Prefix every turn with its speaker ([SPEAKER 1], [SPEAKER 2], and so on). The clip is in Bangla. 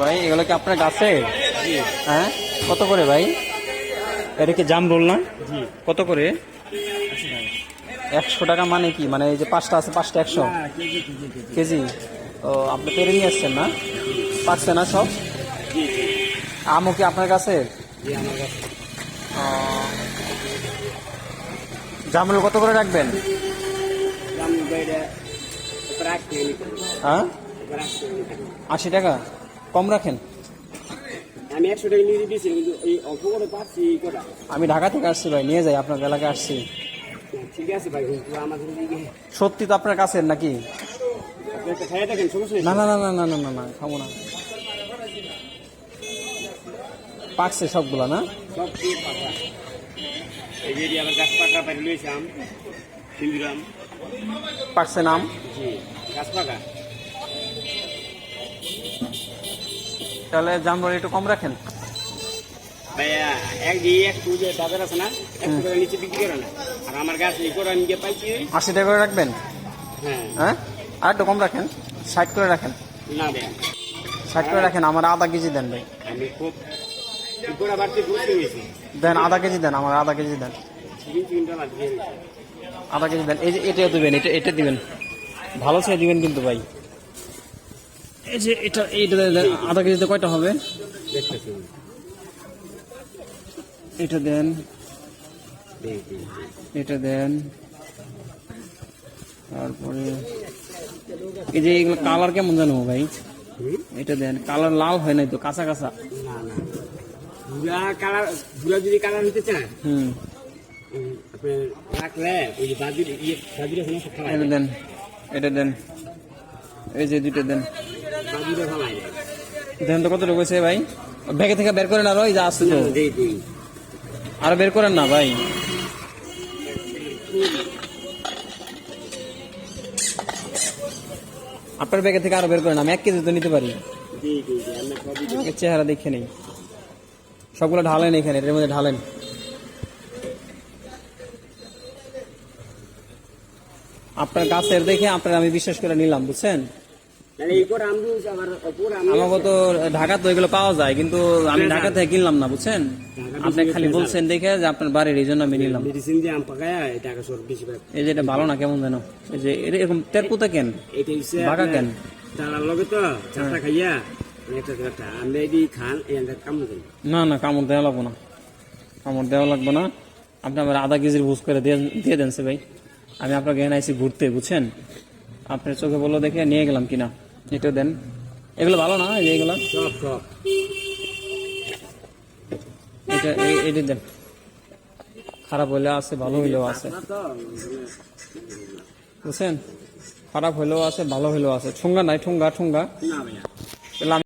[SPEAKER 1] ভাই এগুলো কি আপনার গাছে? হ্যাঁ? কত করে ভাই? এটা কি জাম রোল না? কত করে? একশো টাকা মানে কি? মানে এই যে পাঁচটা আছে পাঁচটা একশো?
[SPEAKER 2] কেজি কেজি
[SPEAKER 1] ও আপনি পেরে নিয়ে আসছেন না? পাচ্ছে না সব? আমও কি আপনার কাছে জামরুল কত করে রাখবেন? হ্যাঁ? আশি টাকা? কম রাখেন?
[SPEAKER 2] আমি একশো টাকা নিয়ে দিয়েছি কিন্তু এই অল্প করে পাচ্ছি এই কটা।
[SPEAKER 1] আমি ঢাকা থেকে আসছি ভাই নিয়ে যাই আপনার এলাকায় আসছি।
[SPEAKER 2] ঠিক আছে ভাই কিন্তু আমাদের দিকে
[SPEAKER 1] সত্যি তো আপনার কাছে নাকি?
[SPEAKER 2] আপনি একটা খাইয়ে দেখেন সমস্যা নেই।
[SPEAKER 1] না না না না না না না না খাব না। পাকছে সবগুলা না?
[SPEAKER 2] সব পাকা। এই যে আবার গাছ পাকা পাই লইছি আম সিন্দিরাম
[SPEAKER 1] পাকছে নাম
[SPEAKER 2] জি গাছ পাকা।
[SPEAKER 1] তাহলে জামরুল একটু কম রাখেন।
[SPEAKER 2] ভাইয়া এক দিয়ে যে বাজার আছে না? টাকা নিচে বিক্রি করে না। আর আমার গাছ এই করে পাইছি
[SPEAKER 1] আশি টাকা করে রাখবেন?
[SPEAKER 2] হ্যাঁ।
[SPEAKER 1] হ্যাঁ? আর একটু কম রাখেন। ষাট করে রাখেন।
[SPEAKER 2] না ভাইয়া।
[SPEAKER 1] ষাট করে রাখেন আমার আধা কেজি দেন ভাই।
[SPEAKER 2] আমি খুব
[SPEAKER 1] দেন আধা কেজি দেন আমার আধা কেজি দেন। আধা কেজি দেন। এই যে এটা দিবেন এটা এটা দিবেন। ভালো ছেড়ে দিবেন কিন্তু ভাই। এই যে এটা এইটা দেন আধা কেজিতে কয়টা হবে? এটা দেন। এটা দেন। তারপরে এই যে এগুলো কালার কেমন জানো ভাই? এটা দেন কালার লাল হয় নাই তো কাঁচা কাঁচা।
[SPEAKER 2] কালার ভুরা যদি কালার হইতে চায়
[SPEAKER 1] হুম।
[SPEAKER 2] রাখলে ওই ইয়ে বাজিরে
[SPEAKER 1] দেন এটা দেন। এই যে দুইটা দেন। দেন তো কত ঢুকেছে ভাই? ব্যাগে থেকে বের করেন আরও যে আসছে তো। আরও বের করেন না ভাই। আপনার ব্যাগে থেকে আরও বের করেন আমি এক কেজি তো নিতে পারি। চেহারা দেখে নেই। সবগুলো ঢালেন এখানে এর মধ্যে ঢালেন। আপনার গাছের দেখে আপনার আমি বিশ্বাস করে নিলাম বুঝছেন? আমাকে তো ঢাকা তো এগুলো পাওয়া যায় কিন্তু আমি ঢাকা থেকে কিনলাম না বুঝছেন? আপনি খালি বলছেন দেখে যে আপনার বাড়ির এই জন্য আমি নিলাম।
[SPEAKER 2] মেডিসিন দিয়ে আম পাকায় এই সর বেশি
[SPEAKER 1] এই যে এটা ভালো না কেমন যেন? এই যে এরকম তেরপুতা কেন?
[SPEAKER 2] এটা
[SPEAKER 1] কেন?
[SPEAKER 2] লগে তো খাইয়া কাম করি
[SPEAKER 1] না না কামড় দেওয়া লাগবো না। কামড় দেওয়া লাগবো না। আপনি আমার আধা কেজির ভুজ করে দিয়ে দেন সে ভাই। আমি আপনাকে এখানে আইসি ঘুরতে বুঝছেন? আপনার চোখে বলল দেখে নিয়ে গেলাম কিনা। এটা দেন। এগুলো ভালো না এই যে এগুলো?
[SPEAKER 2] সব সব
[SPEAKER 1] এটা এটা দেন। খারাপ হইলেও আছে ভালো হইলেও আছে। বুঝছেন? খারাপ হইলেও আছে ভালো হইলেও আছে। ঠুঙ্গা নাই ঠুঙ্গা ঠুঙ্গা।